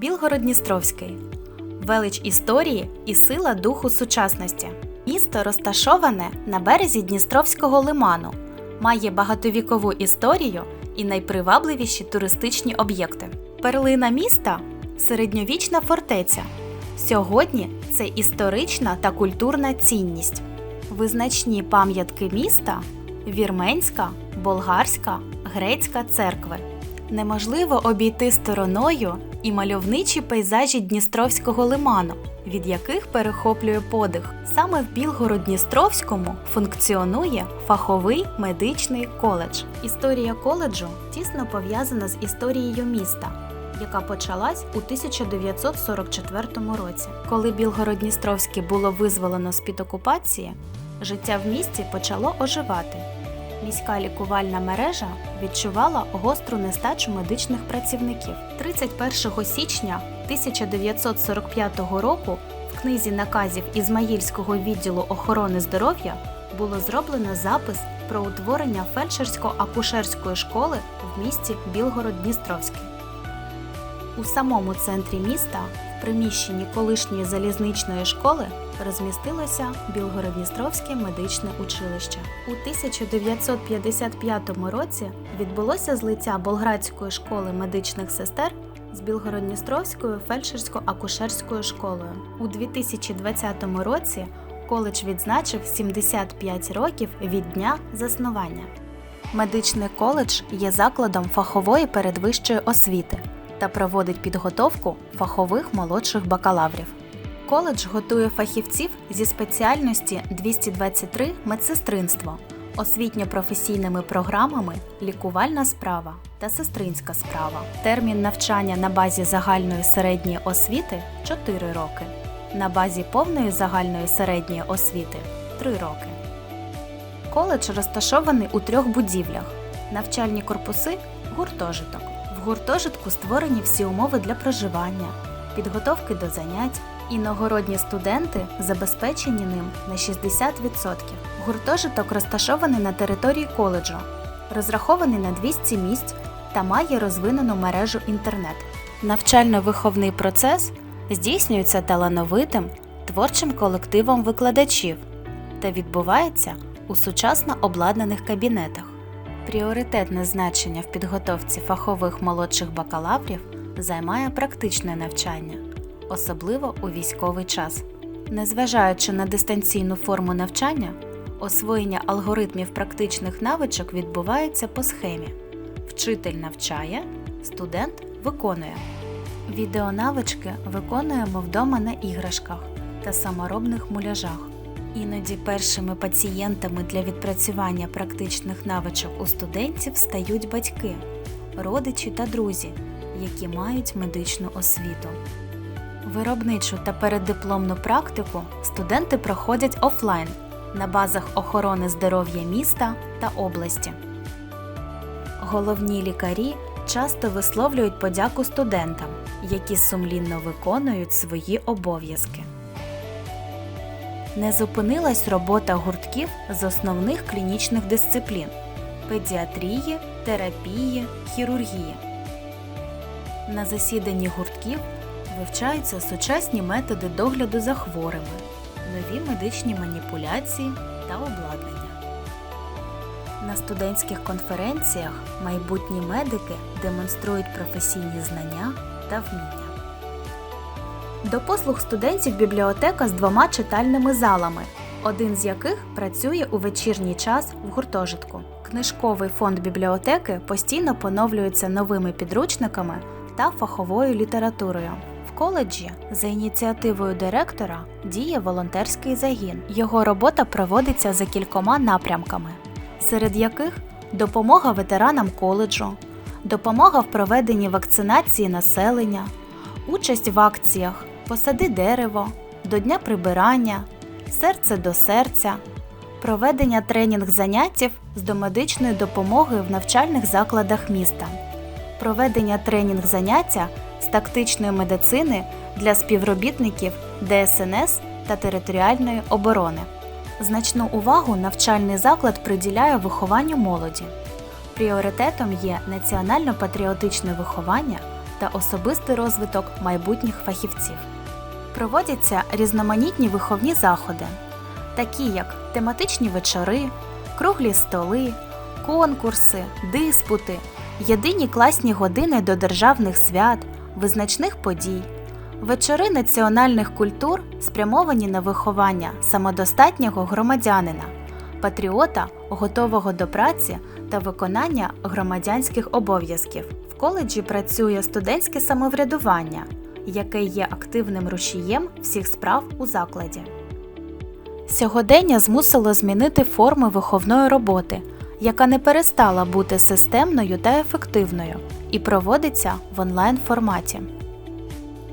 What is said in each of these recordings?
Білгород-Дністровський велич історії і сила духу сучасності. Місто розташоване на березі Дністровського лиману, має багатовікову історію і найпривабливіші туристичні об'єкти. Перлина міста середньовічна фортеця. Сьогодні це історична та культурна цінність. Визначні пам'ятки міста вірменська, болгарська, грецька церкви. Неможливо обійти стороною і мальовничі пейзажі Дністровського лиману, від яких перехоплює подих. Саме в Білгород-Дністровському функціонує фаховий медичний коледж. Історія коледжу тісно пов'язана з історією міста. Яка почалась у 1944 році, коли Білгород-Дністровське було визволено з під окупації, життя в місті почало оживати. Міська лікувальна мережа відчувала гостру нестачу медичних працівників. 31 січня 1945 року в книзі наказів Ізмаїльського відділу охорони здоров'я було зроблено запис про утворення фельдшерсько-акушерської школи в місті Білгород-Дністровський. У самому центрі міста, приміщенні колишньої залізничної школи, розмістилося Білгород-Дністровське медичне училище. У 1955 році відбулося злиття Болградської школи медичних сестер з Білгород-Дністровською фельдшерсько-акушерською школою. У 2020 році коледж відзначив 75 років від дня заснування. Медичний коледж є закладом фахової передвищої освіти та проводить підготовку фахових молодших бакалаврів. Коледж готує фахівців зі спеціальності 223 медсестринство, освітньо-професійними програмами лікувальна справа та сестринська справа. Термін навчання на базі загальної середньої освіти 4 роки, на базі повної загальної середньої освіти 3 роки. Коледж розташований у трьох будівлях: навчальні корпуси, гуртожиток. В гуртожитку створені всі умови для проживання, підготовки до занять. Іногородні студенти забезпечені ним на 60%. Гуртожиток розташований на території коледжу, розрахований на 200 місць та має розвинену мережу інтернет. Навчально-виховний процес здійснюється талановитим творчим колективом викладачів та відбувається у сучасно обладнаних кабінетах. Пріоритетне значення в підготовці фахових молодших бакалаврів займає практичне навчання, особливо у військовий час. Незважаючи на дистанційну форму навчання, освоєння алгоритмів практичних навичок відбувається по схемі: вчитель навчає, студент виконує. Відеонавички виконуємо вдома на іграшках та саморобних муляжах. Іноді першими пацієнтами для відпрацювання практичних навичок у студентів стають батьки, родичі та друзі, які мають медичну освіту. Виробничу та переддипломну практику студенти проходять офлайн на базах охорони здоров'я міста та області. Головні лікарі часто висловлюють подяку студентам, які сумлінно виконують свої обов'язки. Не зупинилась робота гуртків з основних клінічних дисциплін педіатрії, терапії, хірургії. На засіданні гуртків вивчаються сучасні методи догляду за хворими, нові медичні маніпуляції та обладнання. На студентських конференціях майбутні медики демонструють професійні знання та вміння. До послуг студентів бібліотека з двома читальними залами, один з яких працює у вечірній час в гуртожитку. Книжковий фонд бібліотеки постійно поновлюється новими підручниками та фаховою літературою. В коледжі за ініціативою директора діє волонтерський загін. Його робота проводиться за кількома напрямками, серед яких допомога ветеранам коледжу, допомога в проведенні вакцинації населення, участь в акціях Посади дерево, до дня прибирання, серце до серця, проведення тренінг заняттів з домедичної допомоги в навчальних закладах міста, проведення тренінг заняття з тактичної медицини для співробітників ДСНС та територіальної оборони. Значну увагу навчальний заклад приділяє вихованню молоді. Пріоритетом є національно-патріотичне виховання та особистий розвиток майбутніх фахівців. Проводяться різноманітні виховні заходи, такі як тематичні вечори, круглі столи, конкурси, диспути, єдині класні години до державних свят, визначних подій, вечори національних культур спрямовані на виховання самодостатнього громадянина, патріота, готового до праці та виконання громадянських обов'язків. В коледжі працює студентське самоврядування, яке є активним рушієм всіх справ у закладі. Сьогодення змусило змінити форми виховної роботи, яка не перестала бути системною та ефективною і проводиться в онлайн форматі.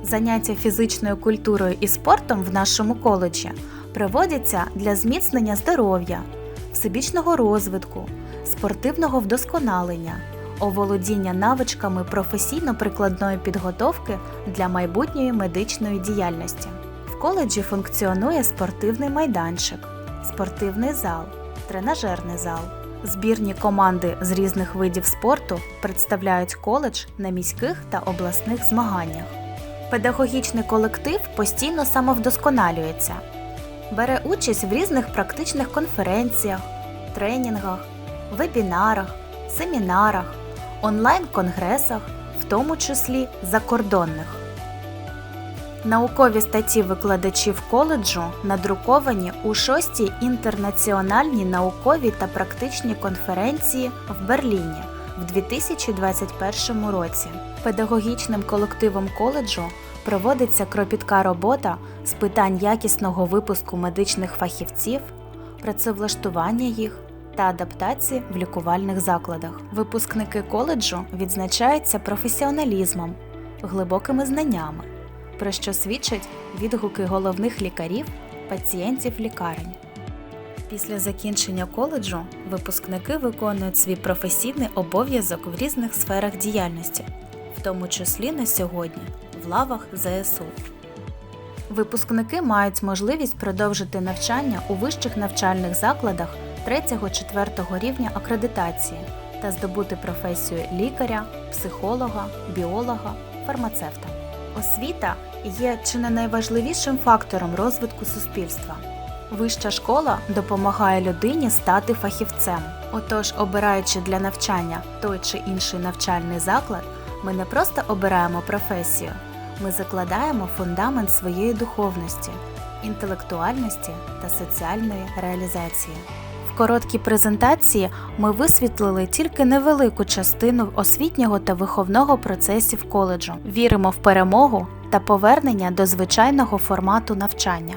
Заняття фізичною культурою і спортом в нашому коледжі проводяться для зміцнення здоров'я, всебічного розвитку, спортивного вдосконалення, оволодіння навичками професійно-прикладної підготовки для майбутньої медичної діяльності. В коледжі функціонує спортивний майданчик, спортивний зал, тренажерний зал. Збірні команди з різних видів спорту представляють коледж на міських та обласних змаганнях. Педагогічний колектив постійно самовдосконалюється, бере участь в різних практичних конференціях, тренінгах, вебінарах, семінарах, онлайн-конгресах, в тому числі закордонних. Наукові статті викладачів коледжу надруковані у шостій інтернаціональній науковій та практичній конференції в Берліні в 2021 році. Педагогічним колективом коледжу проводиться кропітка робота з питань якісного випуску медичних фахівців, працевлаштування їх та адаптації в лікувальних закладах. Випускники коледжу відзначаються професіоналізмом, глибокими знаннями про що свідчать відгуки головних лікарів, пацієнтів лікарень. Після закінчення коледжу випускники виконують свій професійний обов'язок в різних сферах діяльності, в тому числі на сьогодні в лавах ЗСУ. Випускники мають можливість продовжити навчання у вищих навчальних закладах 3-4 рівня акредитації та здобути професію лікаря, психолога, біолога, фармацевта. Освіта є чи не найважливішим фактором розвитку суспільства. Вища школа допомагає людині стати фахівцем. Отож, обираючи для навчання той чи інший навчальний заклад, ми не просто обираємо професію, ми закладаємо фундамент своєї духовності, інтелектуальності та соціальної реалізації. Короткій презентації ми висвітлили тільки невелику частину освітнього та виховного процесів коледжу. Віримо в перемогу та повернення до звичайного формату навчання.